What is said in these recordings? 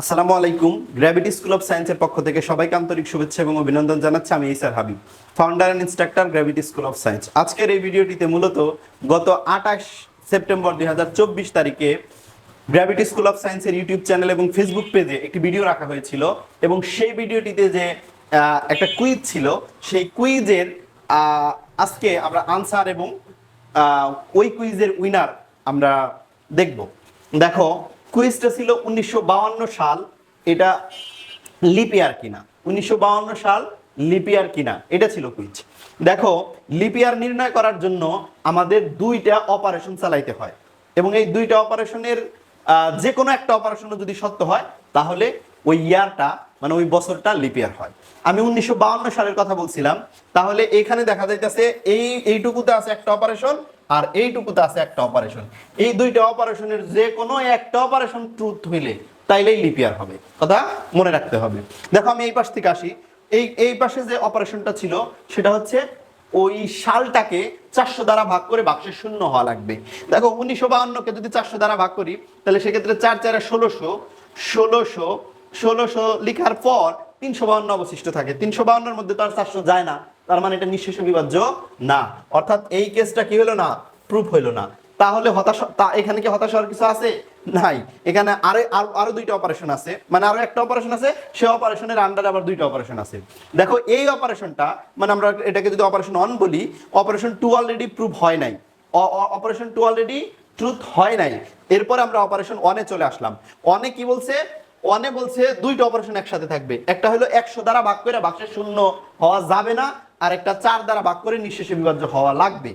আসসালামু আলাইকুম। Gravity school of সায়েন্সের পক্ষ থেকে সবাইকে আন্তরিক শুভেচ্ছা এবং অভিনন্দন জানাচ্ছি। আমি Isar Habib founder and instructor gravity school of science আজকের এই ভিডিওটিতে মূলত গত আঠাশ সেপ্টেম্বর দুই হাজার চব্বিশ তারিখে গ্র্যাভিটি স্কুল অফ সায়েন্সের ইউটিউব চ্যানেল এবং ফেসবুক পেজে একটি ভিডিও রাখা হয়েছিল এবং সেই ভিডিওটিতে যে একটা কুইজ ছিল, সেই কুইজের আজকে আমরা আনসার এবং ওই কুইজের উইনার আমরা দেখব। দেখো কুইজটা ছিল উনিশশো সাল, এটা লিপিয়ার কিনা? উনিশশো সাল লিপিয়ার কিনা? এটা ছিল কুইজ। দেখো লিপিয়ার নির্ণয় করার জন্য আমাদের দুইটা অপারেশন চালাইতে হয়। এবং এই দুইটা অপারেশনের যে কোনো একটা অপারেশনও যদি সত্য হয়, তাহলে ওই ইয়ারটা মানে ওই বছরটা লিপিয়ার হয়। আমি উনিশশো সালের কথা বলছিলাম। তাহলে এখানে দেখা যাইতেছে, এই, এইটুকুতে আছে একটা অপারেশন আর এইটুকুতে আছে একটা অপারেশন এই দুইটা অপারেশনের যে কোনো একটা অপারেশন ট্রুথ হইলে তাইলেই লিপিয়ার হবে। কথা মনে রাখতে হবে। দেখো আমি এই পাশ থেকে আসি। এই এই পাশে যে অপারেশনটা ছিল, সেটা হচ্ছে ওই সালটাকে চারশো দ্বারা ভাগ করে বাক্সের শূন্য হওয়া লাগবে। দেখো উনিশশো বাহান্নকে যদি চারশো দ্বারা ভাগ করি, তাহলে সেক্ষেত্রে চার চারে ষোলোশো ষোলোশো ষোলোশো লিখার পর তিনশো বাহান্ন অবশিষ্ট থাকে। তিনশো বাহান্নর মধ্যে তো আর চারশো যায় না। তার মানে এটা নিঃশেষ বিভাজ্য না। অর্থাৎ এই কেসটা কি হলো না? প্রুফ হইল না। তাহলে হতাশ, তা এখানে কি হতাশ হওয়ার কিছু আছে? নাই। এখানে আরও আরও দুইটা অপারেশন আছে। মানে আরও একটা অপারেশন আছে, সে অপারেশনের আন্ডারে আবার দুইটা অপারেশন আছে। দেখো, এই অপারেশনটা মানে আমরা এটাকে যদি অপারেশন অন বলি অপারেশন টু অলরেডি প্রুফ হয় নাই। অপারেশন টু অলরেডি ট্রুথ হয় নাই। এরপর আমরা অপারেশন ওয়ানে চলে আসলাম। ওয়ানে কি বলছে? ওয়ানে বলছে দুইটা অপারেশন একসাথে থাকবে। একটা হলো একশো দ্বারা ভাগ করে বাক্সের শূন্য হওয়া যাবে না। আর একটা চার দ্বারা ভাগ করে নিঃশেষে বিভাজ্য হওয়া লাগবে।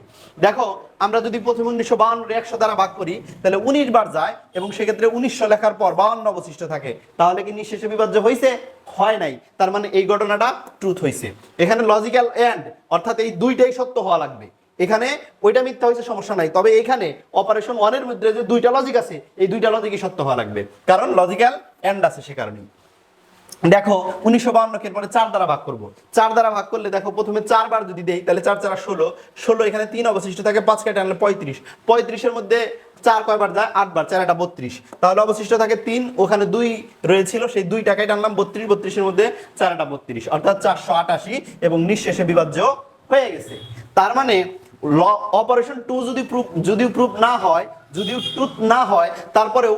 দেখো, আমরা যদি প্রথমে উনিশশো বাউন্ন একশো দ্বারা ভাগ করি, তাহলে উনিশ বার যায় এবং সেক্ষেত্রে উনিশশো লেখার পর বাউন্ন অবশিষ্ট থাকে। তাহলে কি নিঃশেষে বিভাজ্য হয়েছে হয় নাই। তার মানে এই ঘটনাটা ট্রুথ হয়েছে এখানে লজিক্যাল এন্ড অর্থাৎ এই দুইটাই সত্য হওয়া লাগবে। এখানে ওইটা মিথ্যা হয়েছে সমস্যা নাই। তবে এখানে অপারেশন ওয়ানের মধ্যে যে দুইটা লজিক আছে, এই দুইটা লজিকই সত্য হওয়া লাগবে। কারণ লজিক্যাল এন্ড আছে সে কারণে দেখো, উনিশশো বাউন্নকে পরে চার দ্বারা ভাগ করব। চার দ্বারা ভাগ করলে দেখো, প্রথমে চারবার যদি দেই, তাহলে চার চারা ষোলো। ষোলো এখানে তিন অবশিষ্ট থাকে, পাঁচ কেটে আনলে পঁয়ত্রিশ। পঁয়ত্রিশের মধ্যে চার কয়বার যায়? আটবার, চার একটা বত্রিশ। তাহলে অবশিষ্ট থাকে তিন, ওখানে দুই রয়েছিল, সেই দুই টাকায় টানলাম বত্রিশ, বত্রিশের মধ্যে চার একটা বত্রিশ। অর্থাৎ চারশো আটাশি এবং নিঃশেষে বিভাজ্য হয়ে গেছে। তার মানে অপারেশন টু যদি প্রুফ যদিও প্রুফ না হয়, যদিও ট্রুথ না হয়, তারপরেও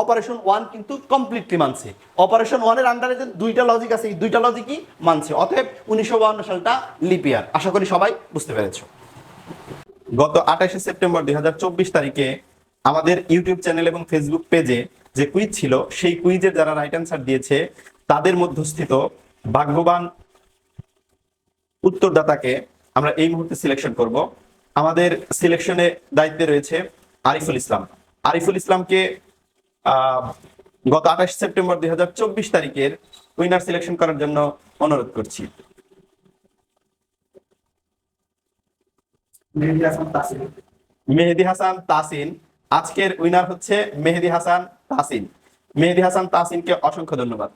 অপারেশন ওয়ান কিন্তু কমপ্লিটলি মানছে। অপারেশন ওয়ানের আন্ডারে যে দুইটা লজিক আছে এই দুইটা লজিকই মানছে। অতএব উনিশশো বাউন্ন সালটা লিপিয়ার আশা করি সবাই বুঝতে পেরেছ। গত আঠাশে সেপ্টেম্বর দুই হাজার চব্বিশ তারিখে আমাদের ইউটিউব চ্যানেল এবং ফেসবুক পেজে যে কুইজ ছিল সেই কুইজের যারা রাইট অ্যান্সার দিয়েছে তাদের মধ্যস্থিত ভাগ্যবান উত্তরদাতাকে আমরা এই মুহূর্তে সিলেকশন করব। আমাদের সিলেকশনে দায়িত্বে রয়েছে আরিফুল ইসলাম। আরিফুল ইসলামকে গত আঠাশ সেপ্টেম্বর দুই হাজার চব্বিশ তারিখের উইনার সিলেকশন করার জন্য অনুরোধ করছি। মেহেদি হাসান তাসিন। আজকের উইনার হচ্ছে মেহেদি হাসান তাসিন। মেহেদি হাসান তাসিনকে অসংখ্য ধন্যবাদ।